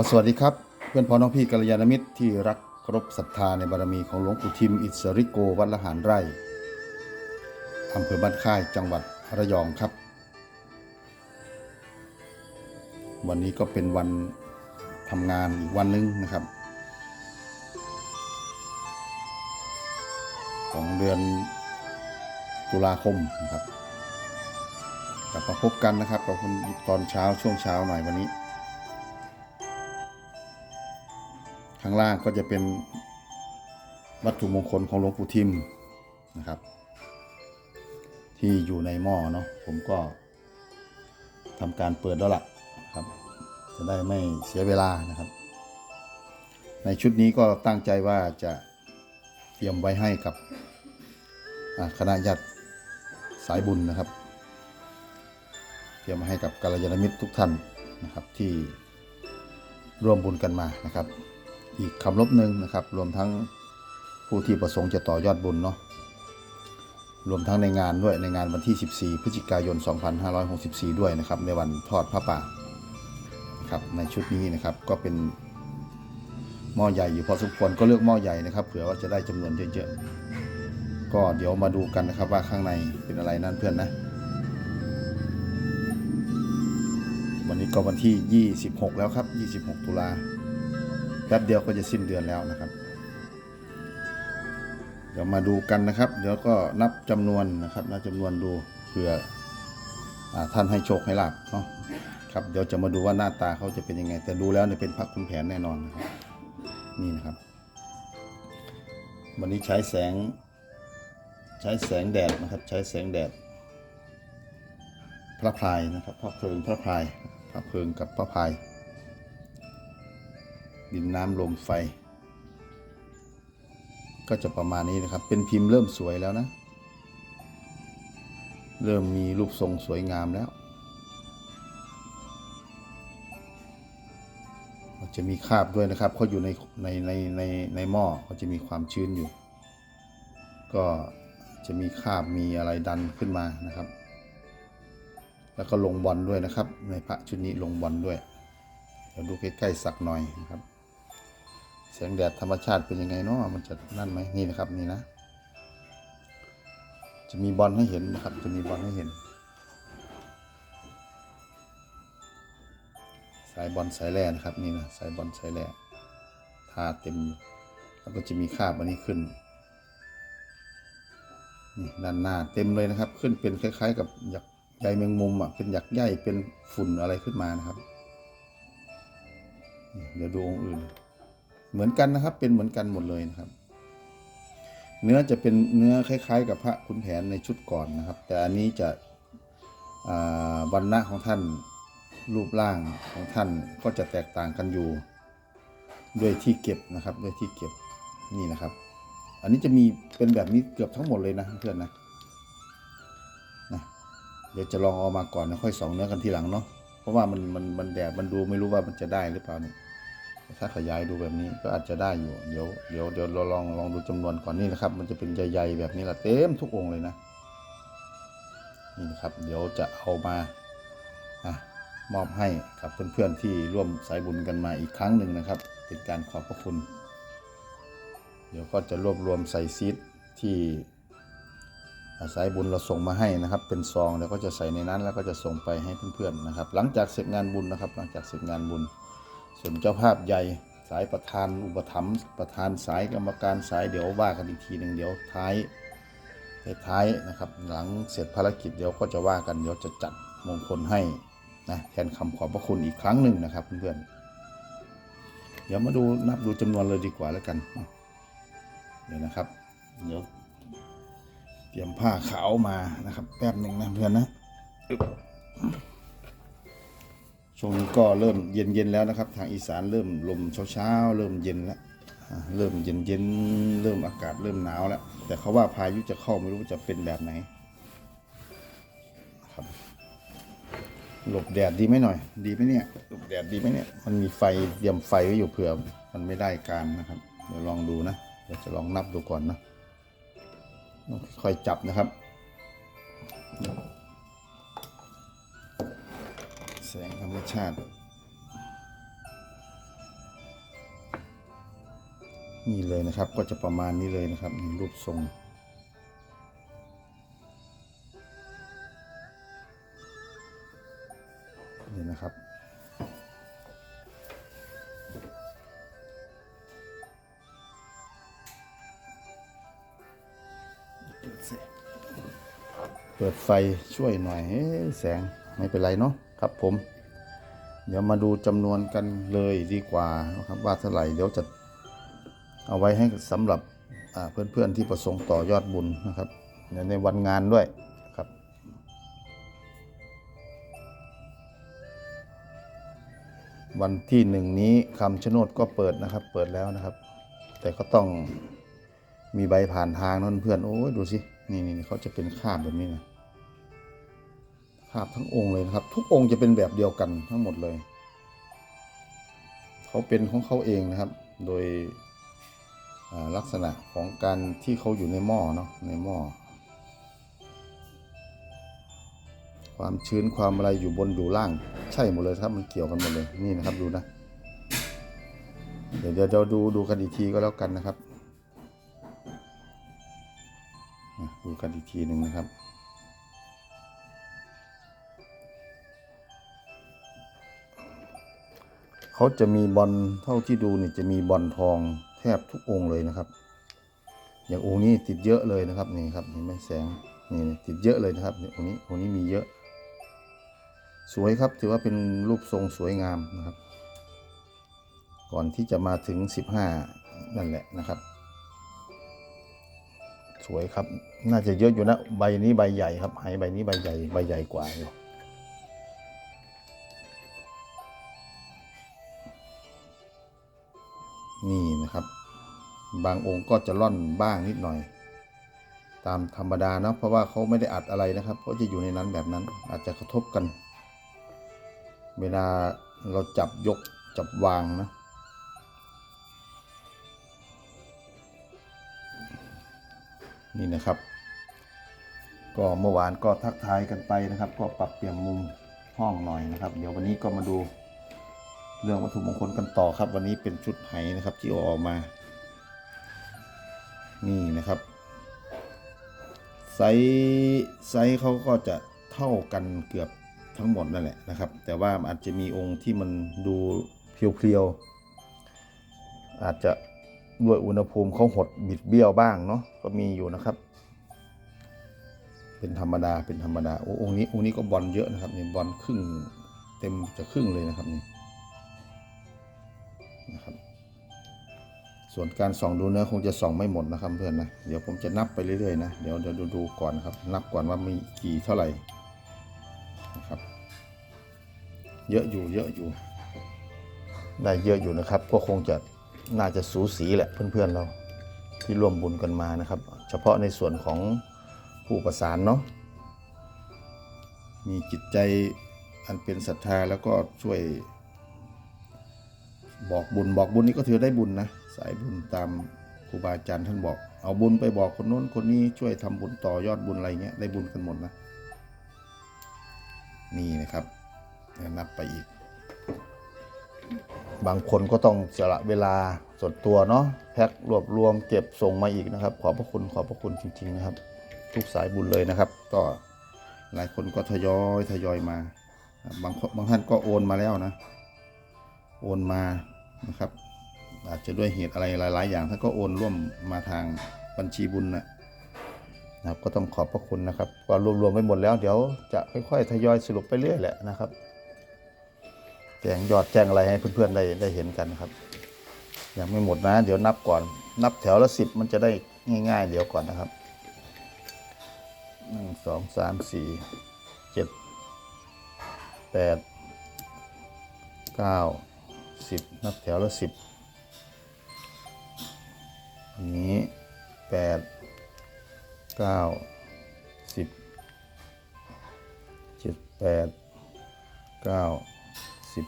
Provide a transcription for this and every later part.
อสวัสดีครับ เพื่อนพ้องน้องพี่กัลยาณมิตรที่รักครพศรัทธาในบารมีของหลวงปู่ทิมอิสริโกวัดละหารไร่อำเภอบ้านค่ายจังหวัดระยองครับ วันนี้ก็เป็นวันทำงานอีกวันหนึงนะครับ ของเดือนตุลาคมนะครับกลับมาพบกันนะครับกับคุณตอนเช้าช่วงเช้าหน่อยวันนี้ ข้างล่างก็จะเป็นวัตถุมงคลของหลวงปู่ทิมนะครับ ที่อยู่ในหม้อเนาะผมก็ทำการเปิดแล้วล่ะครับ จะได้ไม่เสียเวลานะครับ ในชุดนี้ก็ตั้งใจว่าจะเตรียมไว้ให้กับคณะญาติสายบุญนะครับ เตรียมมาให้กับกัลยาณมิตรทุกท่านนะครับที่ร่วมบุญกันมานะครับ อีกคำลบหนึ่งนะครับ รวมทั้งผู้ที่ประสงค์จะต่อยอดบุญเนาะรวมทั้งในงานด้วยในงานวันที่ 14 พฤศจิกายน 2564 ด้วยนะครับ ในวันทอดพระป่านะครับในชุดนี้นะครับก็เป็นหม้อใหญ่อยู่พอสมควรก็เลือกหม้อใหญ่นะครับเผื่อว่าจะได้จำนวนเยอะๆก็เดี๋ยวมาดูกันนะครับว่าข้างในเป็นอะไรนั่นเพื่อนนะ วันนี้ก็วันที่ 26 แล้วครับ 26 ตุลา แป๊บเดียวก็จะสิ้นเดือนแล้วนะครับ เดี๋ยวมาดูกันนะครับ เดี๋ยวก็นับจำนวนนะครับ นับจำนวนดูเผื่ออท่านให้โชคให้ลาบเนาะครับเดี๋ยวจะมาดูว่าหน้าตาเขาจะเป็นยังไง แต่ดูแล้วเนี่ยเป็นพระคุณแผนแน่นอนนะครับนี่นะครับ วันนี้ใช้แสง ใช้แสงแดดนะครับ ใช้แสงแดด พระพายนะครับพระเพลิงพระพายพระเพลิงกับพระพาย ดินน้ำลมไฟ ก็จะประมาณนี้นะครับ เป็นพิมพ์เริ่มสวยแล้วนะ เริ่มมีรูปทรงสวยงามแล้วจะมีคราบด้วยนะครับเขาอยู่ในในในในในหม้อเขาจะมีความชื้นอยู่ ก็จะมีคราบมีอะไรดันขึ้นมานะครับ แล้วก็ลงบอลด้วยนะครับ ในพระชุดนี้ลงบอลด้วยเดี๋ยวดูใกล้ๆสักหน่อยนะครับ แสงแดดธรรมชาติเป็นยังไงเนาะมันจะนั่นไหมนี่นะครับนี่นะ จะมีบอลให้เห็นนะครับ จะมีบอลให้เห็น สายบอลสายแร่นะครับนี่นะสายบอลสายแร่ทาเต็ม แล้วก็จะมีคาบอันนี้ขึ้นนี่ด้านหน้าเต็มเลยนะครับ ขึ้นเป็นคล้าย ๆ กับหยักใยแมงมุมอะเป็นหยักใยเป็นฝุ่นอะไรขึ้นมานะครับ เดี๋ยวดูองค์อื่น เหมือนกันนะครับ เป็นเหมือนกันหมดเลยนะครับ เนื้อจะเป็นเนื้อคล้าย ๆ กับพระคุณแผนในชุดก่อนนะครับ แต่อันนี้จะวันณะของท่านรูปร่างของท่านก็จะแตกต่างกันอยู่ด้วยที่เก็บนะครับด้วยที่เก็บนี่นะครับ อันนี้จะมีเป็นแบบนี้เกือบทั้งหมดเลยนะเพื่อนนะนะเดี๋ยวจะลองเอามาก่อนแล้วค่อยส่องเนื้อกันทีหลังเนาะเพราะว่ามันมันมันแดดมันดูไม่รู้ว่ามันจะได้หรือเปล่าเนี่ย ถ้าขยายดูแบบนี้ก็อาจจะได้อยู่ เดี๋ยวเดี๋ยวเดี๋ยวเราลองลองดูจำนวนก่อนนี่นะครับ มันจะเป็นใหญ่ๆแบบนี้แหละเต็มทุกองค์เลยนะ นี่นะครับ เดี๋ยวจะเอามาอะมอบให้กับเพื่อนๆที่ร่วมสายบุญกันมาอีกครั้งหนึ่งนะครับ เป็นการขอบพระคุณ เดี๋ยวก็จะรวบรวมใส่ซีดที่สายบุญเราส่งมาให้นะครับ เป็นซองแล้วก็จะใส่ในนั้นแล้วก็จะส่งไปให้เพื่อนๆนะครับ หลังจากเสร็จงานบุญนะครับ หลังจากเสร็จงานบุญ ส่วนเจ้าภาพใหญ่สายประธานอุปถัมภ์ประธานสายกรรมการสายเดี๋ยวว่ากันอีกทีหนึ่งเดี๋ยวท้ายท้ายนะครับ หลังเสร็จภารกิจเดี๋ยวก็จะว่ากันเดี๋ยวจะจัดมงคลให้นะแทนคำขอบพระคุณอีกครั้งหนึ่งนะครับเพื่อนๆเดี๋ยวมาดูนับดูจำนวนเลยดีกว่าแล้วกัน เดี๋ยวนะครับ เดี๋ยวเตรียมผ้าขาวมานะครับ แป๊บหนึ่งนะเพื่อนนะ ช่วงนี้ก็เริ่มเย็นๆแล้วนะครับ ทางอีสานเริ่มลมเช้าๆเริ่มเย็นแล้วเริ่มเย็นๆเริ่มอากาศเริ่มหนาวแล้ว แต่เขาว่าพายุจะเข้าไม่รู้จะเป็นแบบไหนครับหลบแดดดีไหมหน่อย ดีไหมเนี่ยหลบแดดดีไหมเนี่ยมันมีไฟเตรียมไฟไว้อยู่เผื่อมันไม่ได้การนะครับเดี๋ยวลองดูนะเดี๋ยวจะลองนับดูก่อนนะค่อยจับนะครับ แสงธรรมชาติ นี่เลยนะครับก็จะประมาณนี้เลยนะครับในรูปทรงนี่นะครับเปิดไฟช่วยหน่อยแสงไม่เป็นไรเนาะ ครับผม เดี๋ยวมาดูจำนวนกันเลยดีกว่านะครับว่าเท่าไหร่เดี๋ยวจะเอาไว้ให้สำหรับเพื่อนๆที่ประสงค์ต่อยอดบุญนะครับในในวันงานด้วยครับวันที่หนึ่งนี้คำชะโนดก็เปิดนะครับ เปิดแล้วนะครับ แต่ก็ต้องมีใบผ่านทางนั่นเพื่อนโอ้ยดูสินี่นี่เขาจะเป็นคาบแบบนี้นะ คาบทั้งองค์เลยนะครับ ทุกองค์จะเป็นแบบเดียวกันทั้งหมดเลย เขาเป็นของเขาเองนะครับ โดยลักษณะของการที่เขาอยู่ในหม้อเนาะในหม้อความชื้นความอะไรอยู่บนอยู่ล่าง ใช่หมดเลยครับมันเกี่ยวกันหมดเลยนี่นะครับดูนะ เดี๋ยวเดี๋ยวเราดูดูกันอีกทีก็แล้วกันนะครับดูกันอีกทีหนึ่งนะครับ เขาจะมีบอลเท่าที่ดูเนี่ยจะมีบอลทองแทบทุกองค์เลยนะครับ อย่างองค์นี้ติดเยอะเลยนะครับนี่ครับเห็นไหมแสงนี่ติดเยอะเลยนะครับนี่องค์นี้องค์นี้มีเยอะ สวยครับถือว่าเป็นรูปทรงสวยงามนะครับ ก่อนที่จะมาถึง 15 นั่นแหละนะครับ สวยครับน่าจะเยอะอยู่นะใบนี้ใบใหญ่ครับไหใบนี้ใบใหญ่ใบใหญ่กว่าอยู่ นี่นะครับ บางองค์ก็จะล่อนบ้างนิดหน่อย ตามธรรมดาเนาะเพราะว่าเขาไม่ได้อัดอะไรนะครับเพราจะอยู่ในนั้นแบบนั้นอาจจะกระทบกัน เวลาเราจับยกจับวางนะนี่นะครับ ก็เมื่อวานก็ทักทายกันไปนะครับ ก็ปรับเปลี่ยนมุมห้องหน่อยนะครับ เดี๋ยววันนี้ก็มาดู เรื่องวัตถุมงคลกันต่อครับ วันนี้เป็นชุดไหนะครับที่ออกมา นี่นะครับไซส์ไซส์เขาก็จะเท่ากันเกือบทั้งหมดนั่นแหละนะครับ แต่ว่าอาจจะมีองค์ที่มันดูเพียวๆอาจจะด้วยอุณหภูมิเขาหดบิดเบี้ยวบ้างเนาะก็มีอยู่นะครับ เป็นธรรมดาเป็นธรรมดาโอ้องค์นี้องค์นี้ก็บอลเยอะนะครับนี่บอลครึ่งเต็มจะครึ่งเลยนะครับนี่ นะครับ ส่วนการส่องดูเนื้อคงจะส่องไม่หมดนะครับเพื่อนนะ เดี๋ยวผมจะนับไปเรื่อยๆนะ เดี๋ยวเดี๋ยวดูก่อนครับ นับก่อนว่ามีกี่เท่าไหร่นะครับ เยอะอยู่เยอะอยู่ ได้เยอะอยู่นะครับ ก็คงจะน่าจะสูสีแหละเพื่อนๆเราที่ร่วมบุญกันมานะครับ เฉพาะในส่วนของผู้ประสานเนาะมีจิตใจอันเป็นศรัทธาแล้วก็ช่วย บอกบุญบอกบุญนี่ก็ถือได้บุญนะสายบุญตามครูบาอาจารย์ท่านบอก เอาบุญไปบอกคนโน้นคนนี้ช่วยทำบุญต่อยอดบุญอะไรเงี้ยได้บุญกันหมดนะนี่นะครับนับไปอีก บางคนก็ต้องสละเวลาส่วนตัวเนาะแพ็ครวบรวมเก็บส่งมาอีกนะครับ ขอบพระคุณขอบพระคุณจริง ๆ นะครับ ทุกสายบุญเลยนะครับ ก็หลายคนก็ทยอยทยอยมา บางบางท่านก็โอนมาแล้วนะ โอนมานะครับ อาจจะด้วยเหตุอะไรหลาย ๆ อย่างท่านก็โอนร่วมมาทางบัญชีบุญนะนะครับก็ต้องขอบพระคุณนะครับก็รวมๆไปหมดแล้วเดี๋ยวจะค่อยๆทยอยสรุปไปเรื่อยแหละนะครับแจ้งยอดแจ้งอะไรให้เพื่อนๆได้ได้เห็นกันครับยังไม่หมดนะ เดี๋ยวนับก่อน นับแถวละสิบมันจะได้ง่าย ๆ เดี๋ยวก่อนนะครับหนึ่งสองสามสี่เจ็ดแปดเก้า สิบนับแถวละสิบอันนี้แปดเก้าสิบเจ็ดแปดเก้าสิบ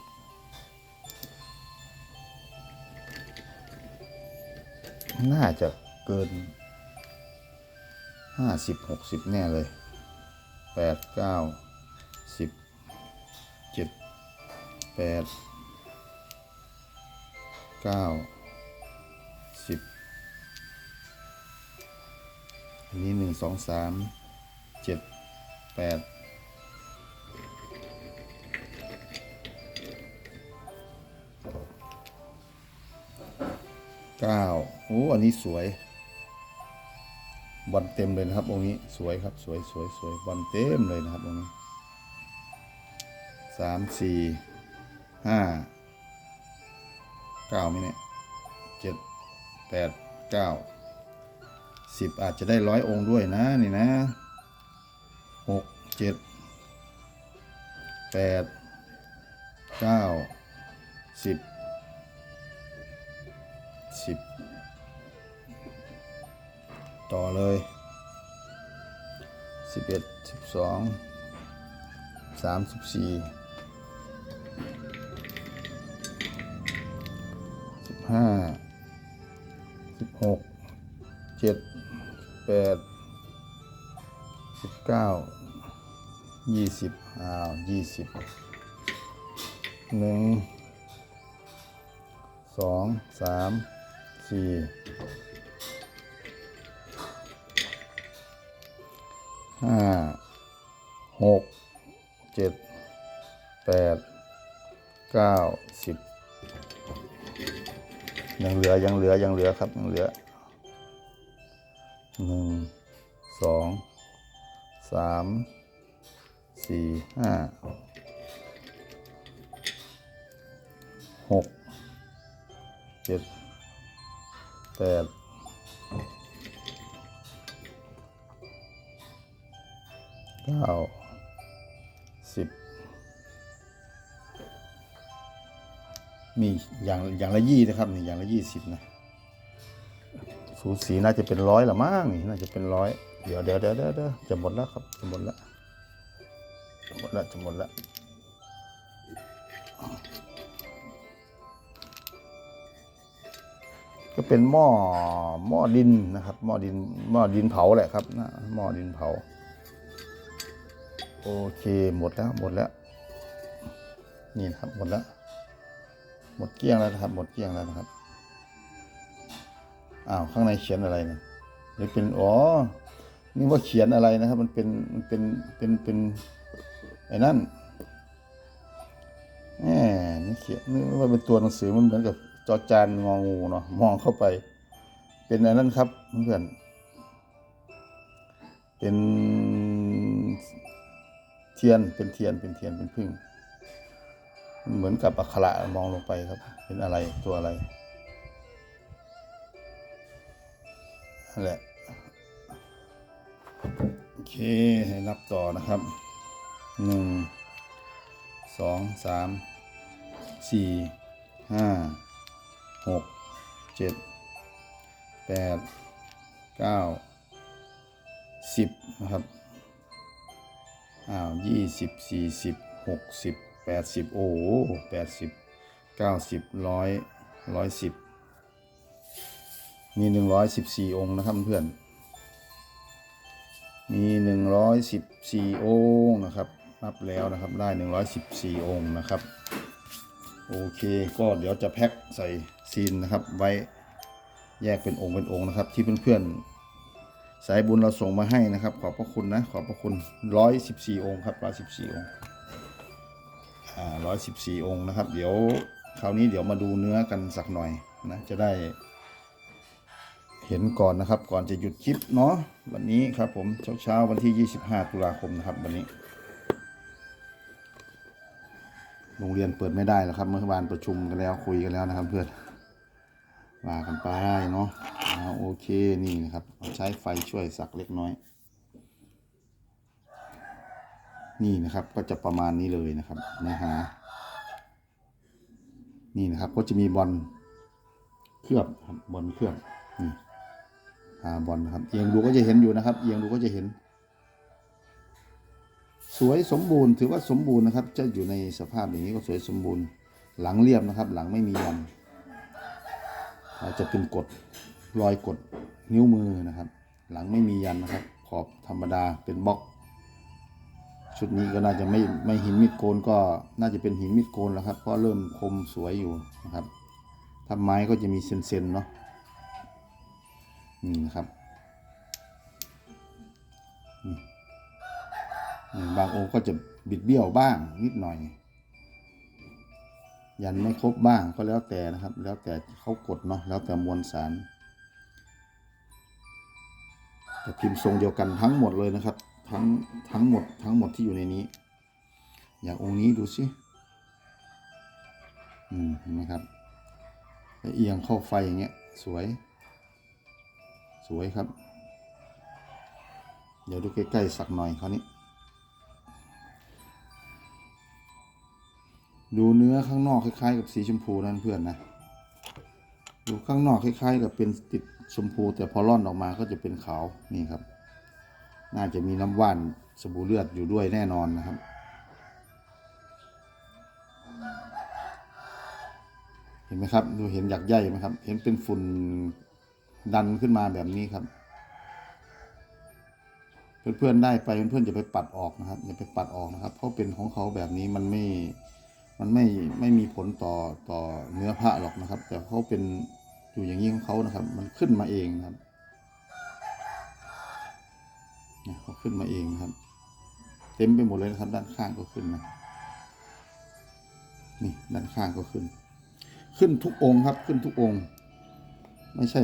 น่าจะเกินห้าสิบหกสิบแน่เลยแปดเก้าสิบเจ็ดแปด เก้าสิบอันนี้หนึ่งสองสามเจ็ดแปดเก้าโอ้ อันนี้สวย บอลเต็มเลยนะครับองนี้สวยครับ สวยสวยสวยบอลเต็มเลยนะครับองนี้สามสี่ห้า เก้าไหมเนี่ยเจ็ดแปดเก้าสิบอาจจะได้ร้อยองค์ด้วยนะนี่นะหกเจ็ดแปดเก้าสิบสิบต่อเลยสิบเอ็ดสิบสองสามสิบสี่ สิบหนึ่งสองสามสี่ห้าหกเจ็ดแปดเก้าสิบยังเหลือยังเหลือยังเหลือครับยังเหลือหนึ่งสองสามสี่ห้า หกเจ็ดแปดเก้าสิบมีอย่างอย่างละยี่นะครับนี่อย่างละยี่สิบนะสูสีน่าจะเป็นร้อยละมั้งนี่น่าจะเป็นร้อยเดี๋ยวเดี๋ยวเดี๋ยวเดี๋ยวเดี๋ยวจะหมดแล้วครับจะหมดแล้วจะหมดแล้วจะหมดแล้ว ก็เป็นหม้อหม้อดินนะครับหม้อดินหม้อดินเผาแหละครับนะหม้อดินเผา โอเคหมดแล้วหมดแล้ว นี่นะครับหมดแล้ว หมดเกลี้ยงแล้วนะครับ หมดเกลี้ยงแล้วนะครับอ้าวข้างในเขียนอะไรนะหรือเป็นอ๋อนี่ว่าเขียนอะไรนะครับ มันเป็นมันเป็นเป็นเป็นไอ้นั่นแหมนี่เขียนนี่ว่าเป็นตัวหนังสือมันเหมือนกับ อจานงองูเนาะมองเข้าไป เป็นไอ้นั่นครับเพื่อนเป็นเทียนเป็นเทียนเป็นเทียนเป็นพึ่งมันเหมือนกับอักขระมองลงไปครับ เป็นอะไรตัวอะไรนั่นแหละโอเคให้นับต่อนะครับหนึ่งสองสามสี่ห้า หกเจ็ดแปดเก้าสิบนะครับอ้าวยี่สิบสี่สิบหกสิบแปดสิบโอ้แปดสิบเก้าสิบร้อยร้อยสิบมีหนึ่งร้อยสิบสี่องค์นะครับเพื่อน มีหนึ่งร้อยสิบสี่องค์นะครับ นับแล้วนะครับได้หนึ่งร้อยสิบสี่องค์นะครับ โอเคก็เดี๋ยวจะแพ็คใส่ซีนนะครับ ไว้แยกเป็นองค์เป็นองค์นะครับ ที่เพื่อนๆสายบุญเราส่งมาให้นะครับ ขอบพระคุณนะขอบพระคุณร้อยสิบสี่องค์ครับร้อยสิบสี่องค์อ่าร้อยสิบสี่องค์นะครับ เดี๋ยวคราวนี้เดี๋ยวมาดูเนื้อกันสักหน่อยนะจะได้ เห็นก่อนนะครับ ก่อนจะหยุดคลิปเนาะวันนี้ครับผมเช้าเช้าๆวันที่ 25 ตุลาคมนะครับวันนี้ โรงเรียนเปิดไม่ได้แล้วครับ เมื่อวานประชุมกันแล้วคุยกันแล้วนะครับ เพื่อนว่ากันไปเนาะโอเคนี่นะครับเราใช้ไฟช่วยสักเล็กน้อย นี่นะครับก็จะประมาณนี้เลยนะครับเนื้อหานี่นะครับก็จะมีบอลเคลือบครับบอลเคลือบนี่อ่าบอลนะครับเอียงดูก็จะเห็นอยู่นะครับ เอียงดูก็จะเห็น สวยสมบูรณ์ถือว่าสมบูรณ์นะครับ จะอยู่ในสภาพอย่างนี้ก็สวยสมบูรณ์ หลังเรียบนะครับ หลังไม่มียันอาจะเป็นกดรอยกดนิ้วมือนะครับ หลังไม่มียันนะครับ ขอบธรรมดาเป็นบล็อก ชุดนี้ก็น่าจะไม่ไม่หินมิดโกนก็น่าจะเป็นหินมิดโกนแล้วครับเพราะเริ่มคมสวยอยู่นะครับถ้าไม้ก็จะมีเซนๆเนาะนี่นะครับ บางองค์ก็จะบิดเบี้ยวบ้างนิดหน่อย ยันไม่ครบบ้างก็แล้วแต่นะครับ แล้วแต่เขากดเนาะแล้วแต่มวลสารแต่พิมพ์ทรงเดียวกันทั้งหมดเลยนะครับ ทั้งทั้งหมดทั้งหมดที่อยู่ในนี้ อย่างองค์นี้ดูสิอืมเห็นไหมครับเอียงเข้าไฟอย่างเงี้ยสวย สวยครับ เดี๋ยวดูใกล้ๆสักหน่อยคราวนี้ ดูเนื้อข้างนอกคล้ายๆ กับสีชมพูนั่นเพื่อนนะ ดูข้างนอกคล้ายๆ กับเป็นติดชมพู แต่พอร่อนออกมาก็จะเป็นขาวนี่ครับ น่าจะมีน้ำว่านสบู่เลือดอยู่ด้วยแน่นอนนะครับ เห็นไหมครับ ดูเห็นหยักใยไหมครับ เห็นเป็นฝุ่นดันขึ้นมาแบบนี้ครับ เพื่อนๆได้ไปเพื่อนๆจะไปปัดออกนะครับอย่าไปปัดออกนะครับ เพราะเป็นของเขาแบบนี้มันไม่ มันไม่ไม่มีผลต่อต่อเนื้อผ้าหรอกนะครับ แต่เขาเป็นอยู่อย่างนี้ของเขานะครับ มันขึ้นมาเองนะครับเนี่ยเขาขึ้นมาเองนะครับ เต็มไปหมดเลยนะครับ ด้านข้างก็ขึ้นนะนี่ด้านข้างก็ขึ้น ขึ้นทุกองค์ครับ ขึ้นทุกองค์ ไม่ใช่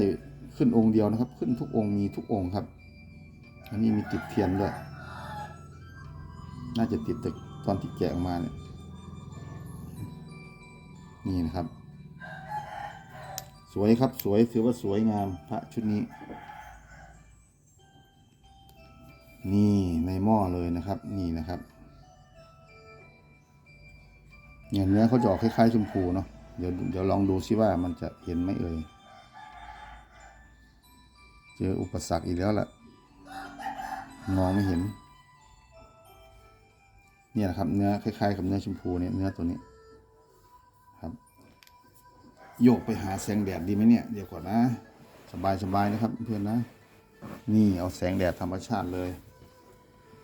ขึ้นองค์เดียวนะครับ ขึ้นทุกองค์มีทุกองค์ครับ อันนี้มีติดเทียนด้วย น่าจะติดแต่ตอนที่แกะออกมาเนี่ย นี่นะครับ สวยครับสวยถือว่าสวยงามพระชุดนี้ นี่ในหม้อเลยนะครับ นี่นะครับเนี่ยเนื้อเขาจะออกคล้ายๆชมพูเนาะเดี๋ยวเดี๋ยวลองดูซิว่ามันจะเห็นไหมเอ่ยเจออุปสรรคอีกแล้วล่ะมองไม่เห็น เนี่ยนะครับเนื้อคล้ายๆกับเนื้อชมพูเนี่ยเนื้อตัวนี้ โยกไปหาแสงแดดดีไหมเนี่ย เดี๋ยวก่อนนะ สบายสบายนะครับเพื่อนนะ นี่เอาแสงแดดธรรมชาติเลย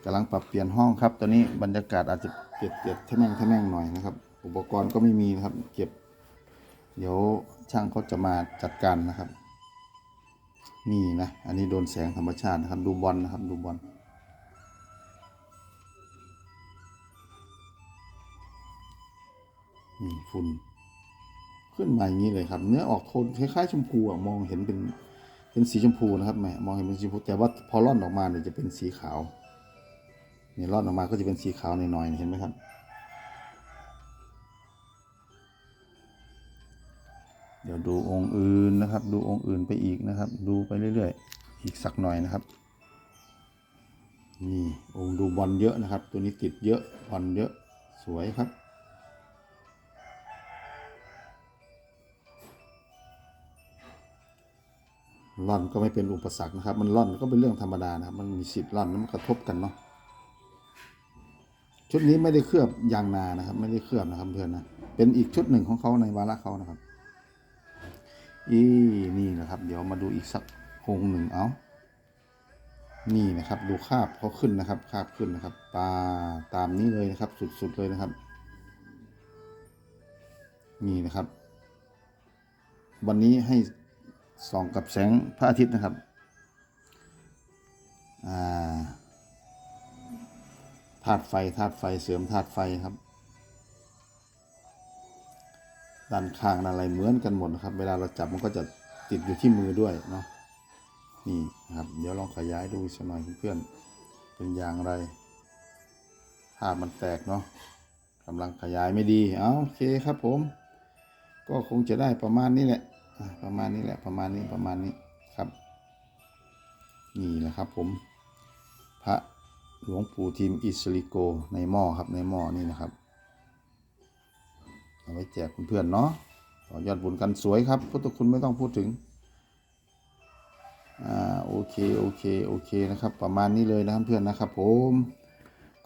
กำลังปรับเปลี่ยนห้องครับ ตอนนี้บรรยากาศอาจจะเปลี่ยนเปียนแท่แม่งแท่แม่งหน่อยนะครับ อุปกรณ์ก็ไม่มีนะครับ เก็บ เดี๋ยวช่างเขาจะมาจัดการนะครับ นี่นะ อันนี้โดนแสงธรรมชาตินะครับ ดูบอลนะครับ ดูบอลฝุ่น ขึ้นมาอย่างนี้เลยครับ เนื้อออกโทนคล้ายๆชมพูอะมองเห็นเป็นเป็นสีชมพูนะครับแหมมองเห็นเป็นสีชมพูแต่ว่าพอร่อนออกมาเนี่ยจะเป็นสีขาวเนี่ยร่อนออกมาก็จะเป็นสีขาวหน่อยๆเห็นไหมครับเดี๋ยวดูองค์อื่นนะครับ ดูองค์อื่นไปอีกนะครับ ดูไปเรื่อยๆ อีกสักหน่อยนะครับ นี่องค์ดูบอลเยอะนะครับ ตัวนี้ติดเยอะบอลเยอะสวยครับ ร่อนก็ไม่เป็นอุปสรรคนะครับ มันร่อนก็เป็นเรื่องธรรมดานะครับ มันมีสิทธิ์ร่อนแล้วมันกระทบกันเนาะชุดนี้ไม่ได้เคลือบยางนานะครับ ไม่ได้เคลือบนะครับเพื่อนนะเป็นอีกชุดหนึ่งของเขาในวาระเขานะครับอีนี่นะครับ เดี๋ยวมาดูอีกสักองหนึ่งเอานี่นะครับ ดูคาบเขาขึ้นนะครับคาบขึ้นนะครับปลาตามนี้เลยนะครับ สุดๆเลยนะครับ นี่นะครับ วันนี้ให้ ส่องกับแสงพระอาทิตย์นะครับธาตุไฟธาตุไฟเสริมธาตุไฟครับด้านข้างด้านอะไรเหมือนกันหมดนะครับ เวลาเราจับมันก็จะติดอยู่ที่มือด้วยเนาะนี่ครับ เดี๋ยวลองขยายดูสักหน่อยเพื่อนๆเป็นอย่างไรภาพมันแตกเนาะกำลังขยายไม่ดีเอาโอเคครับผม ก็คงจะได้ประมาณนี้แหละ ประมาณนี้แหละประมาณนี้ประมาณนี้ครับ นี่แหละครับผม พระหลวงปู่ทิมอิสริโกในหม้อครับในหม้อนี่นะครับ เอาไว้แจกเพื่อนๆเนาะต่อยอดบุญกันสวยครับพุทธคุณไม่ต้องพูดถึงอ่าโอเคโอเคโอเคนะครับ ประมาณนี้เลยนะครับเพื่อนนะครับผม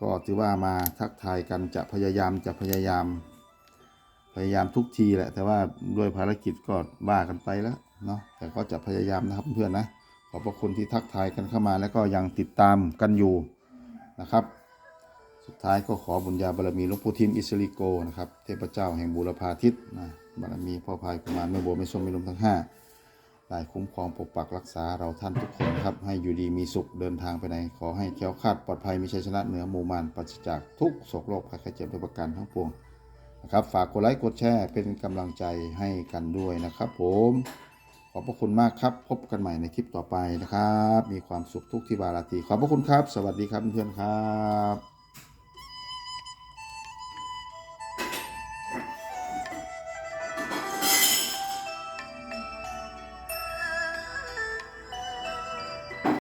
ก็ถือว่ามาทักทายกันจะพยายามจะพยายาม พยายามทุกทีแหละ แต่ว่าด้วยภารกิจก็ว่ากันไปแล้วเนาะแต่ก็จะพยายามนะครับเพื่อนนะขอบพระคุณที่ทักทายกันเข้ามาแล้วก็ยังติดตามกันอยู่นะครับ สุดท้ายก็ขอบุญญาบารมีหลวงปู่ทิมอิสริโกนะครับเทพเจ้าแห่งบูรพาทิศนะบารมีพ่อพายกุมารแม่โบแม่ส้มแม่ลมทั้งห้าได้คุ้มครองปกปักรักษาเราท่านทุกคนครับ ให้อยู่ดีมีสุขเดินทางไปไหน ขอให้แคล้วคลาดปลอดภัยมีชัยชนะเหนือหมู่มารปราศจากทุกโศกโรคภัยไข้เจ็บด้วยประการทั้งปวง นะครับ ฝากกดไลค์กดแชร์เป็นกำลังใจให้กันด้วยนะครับผมขอบพระคุณมากครับ พบกันใหม่ในคลิปต่อไปนะครับ มีความสุขทุกที่บาราตีขอบพระคุณครับ สวัสดีครับเพื่อนๆครับ